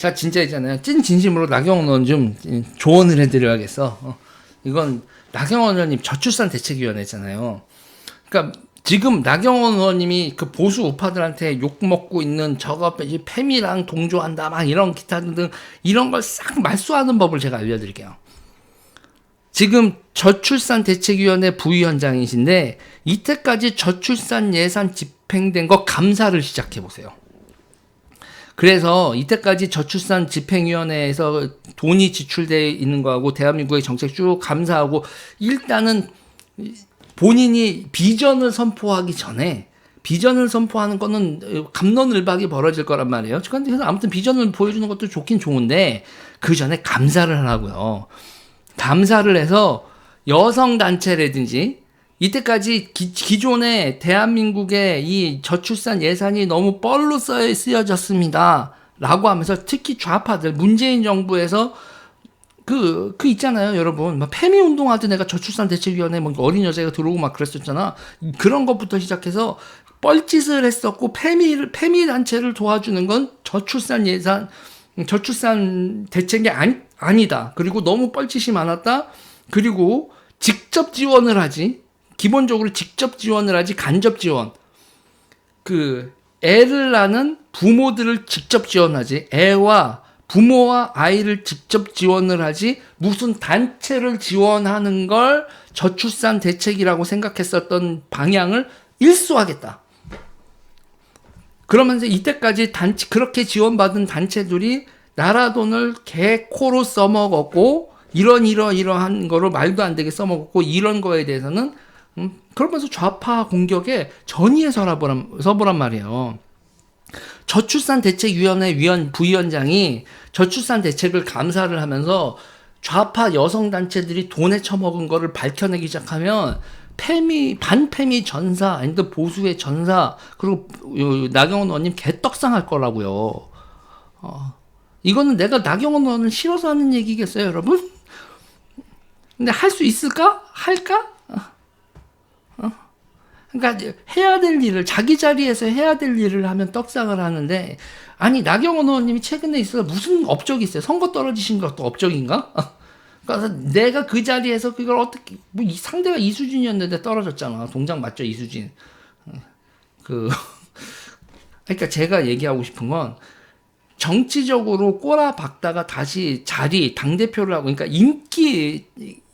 자 진짜 있잖아요. 찐 진심으로 나경원 좀 조언을 해드려야겠어. 어. 이건 나경원 의원님 저출산 대책위원회잖아요. 그러니까 지금 나경원 의원님이 그 보수 우파들한테 욕 먹고 있는 저거 이 페미랑 동조한다 막 이런 기타 등등 이런 걸 싹 말소하는 법을 제가 알려드릴게요. 지금 저출산 대책위원회 부위원장이신데 이때까지 저출산 예산 집행된 거 감사를 시작해 보세요. 그래서 이때까지 저출산 집행위원회에서 돈이 지출돼 있는 거하고 대한민국의 정책 쭉 감사하고 일단은 본인이 비전을 선포하기 전에 비전을 선포하는 거는 감론을박이 벌어질 거란 말이에요. 그래서 아무튼 비전을 보여주는 것도 좋긴 좋은데 그 전에 감사를 하라고요. 감사를 해서 여성 단체라든지 이때까지 기, 기존에 대한민국의 이 저출산 예산이 너무 뻘로 쓰여졌습니다. 라고 하면서 특히 좌파들, 문재인 정부에서 그, 그 있잖아요, 여러분. 막 페미 운동할 때 내가 저출산 대책위원회 뭐 어린 여자가 들어오고 막 그랬었잖아. 그런 것부터 시작해서 뻘짓을 했었고, 페미를, 페미 단체를 도와주는 건 저출산 예산, 저출산 대책이 아니, 아니다. 그리고 너무 뻘짓이 많았다. 그리고 직접 지원을 하지. 기본적으로 직접 지원을 하지 간접 지원. 그 애를 낳는 부모들을 직접 지원하지. 애와 부모와 아이를 직접 지원을 하지 무슨 단체를 지원하는 걸 저출산 대책이라고 생각했었던 방향을 일소하겠다. 그러면서 이때까지 단체 그렇게 지원받은 단체들이 나라 돈을 개코로 써먹었고 이런 이러 이러한 거로 말도 안 되게 써먹었고 이런 거에 대해서는 음, 그러면서 좌파 공격에 전의에 서보란, 서보란 말이에요. 저출산 대책위원회 위원 부위원장이 저출산 대책을 감사를 하면서 좌파 여성 단체들이 돈에 처먹은 거를 밝혀내기 시작하면 페미 반페미 전사 아니면 보수의 전사 그리고 나경원 의원님 개떡상할 거라고요. 어, 이거는 내가 나경원 의원을 싫어서 하는 얘기겠어요, 여러분? 근데 할 수 있을까? 할까? 그러니까 해야 될 일을 자기 자리에서 해야 될 일을 하면 떡상을 하는데 아니 나경원 의원님이 최근에 있어서 무슨 업적이 있어요? 선거 떨어지신 것도 업적인가? 그래서 내가 그 자리에서 그걸 어떻게 뭐 상대가 이수진이었는데 떨어졌잖아. 동작 맞죠 이수진? 그 그러니까 제가 얘기하고 싶은 건 정치적으로 꼬라박다가 다시 자리 당 대표를 하고 그러니까 인기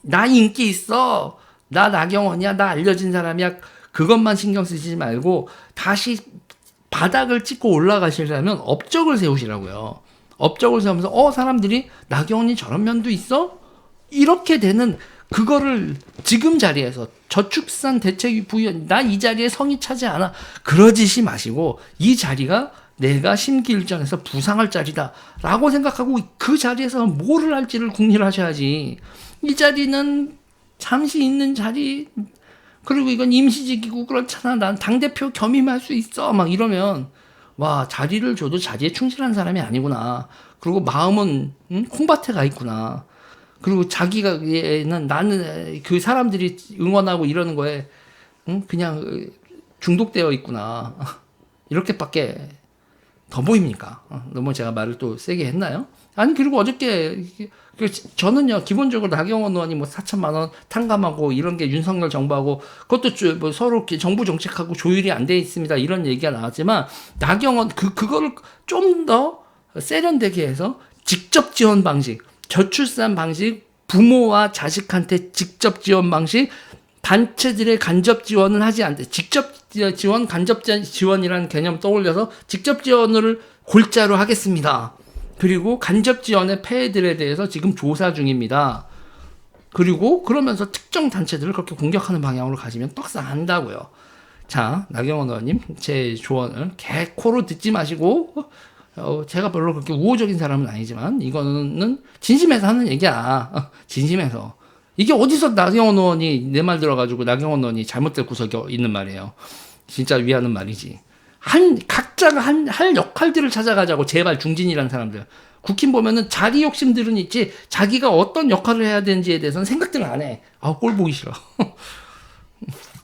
나 인기 있어 나 나경원이야 나 알려진 사람이야 그것만 신경 쓰시지 말고 다시 바닥을 찍고 올라가시려면 업적을 세우시라고요. 업적을 세우면서 어 사람들이 나경원이 저런 면도 있어? 이렇게 되는 그거를 지금 자리에서 저축산 대책 부위원 나이 자리에 성이 차지 않아 그러지시 마시고 이 자리가 내가 심기일전에서 부상할 자리다라고 생각하고 그 자리에서 뭐를 할지를 궁리하셔야지 이 자리는 잠시 있는 자리 그리고 이건 임시직이고 그렇잖아. 난 당대표 겸임할 수 있어. 막 이러면, 와, 자리를 줘도 자리에 충실한 사람이 아니구나. 그리고 마음은, 응? 콩밭에 가 있구나. 그리고 자기가, 얘는 나는 그 사람들이 응원하고 이러는 거에, 응? 그냥 중독되어 있구나. 이렇게밖에 더 보입니까? 어, 너무 제가 말을 또 세게 했나요? 아니, 그리고 어저께, 그 저는요 기본적으로 나경원 의원이 뭐 4천만 원 탕감하고 이런 게 윤석열 정부하고 그것도 뭐 서로 정부 정책하고 조율이 안 돼 있습니다 이런 얘기가 나왔지만 나경원 그 그거를 좀 더 세련되게 해서 직접 지원 방식 저출산 방식 부모와 자식한테 직접 지원 방식 단체들의 간접 지원은 하지 않대 직접 지원 간접 지원이라는 개념 떠올려서 직접 지원을 골자로 하겠습니다. 그리고 간접 지원의 폐해들에 대해서 지금 조사 중입니다. 그리고 그러면서 특정 단체들을 그렇게 공격하는 방향으로 가시면 떡상한다고요. 자, 나경원 의원님, 제 조언을 개코로 듣지 마시고, 어, 제가 별로 그렇게 우호적인 사람은 아니지만, 이거는 진심에서 하는 얘기야. 어, 진심에서. 이게 어디서 나경원 의원이 내 말 들어가지고 나경원 의원이 잘못될 구석이 있는 말이에요. 진짜 위하는 말이지. 한 각자가 한 할 역할들을 찾아가자고 제발 중진이라는 사람들 국힘 보면은 자기 욕심들은 있지 자기가 어떤 역할을 해야 되는지에 대해서는 생각들을 안 해. 아꼴 보기 싫어.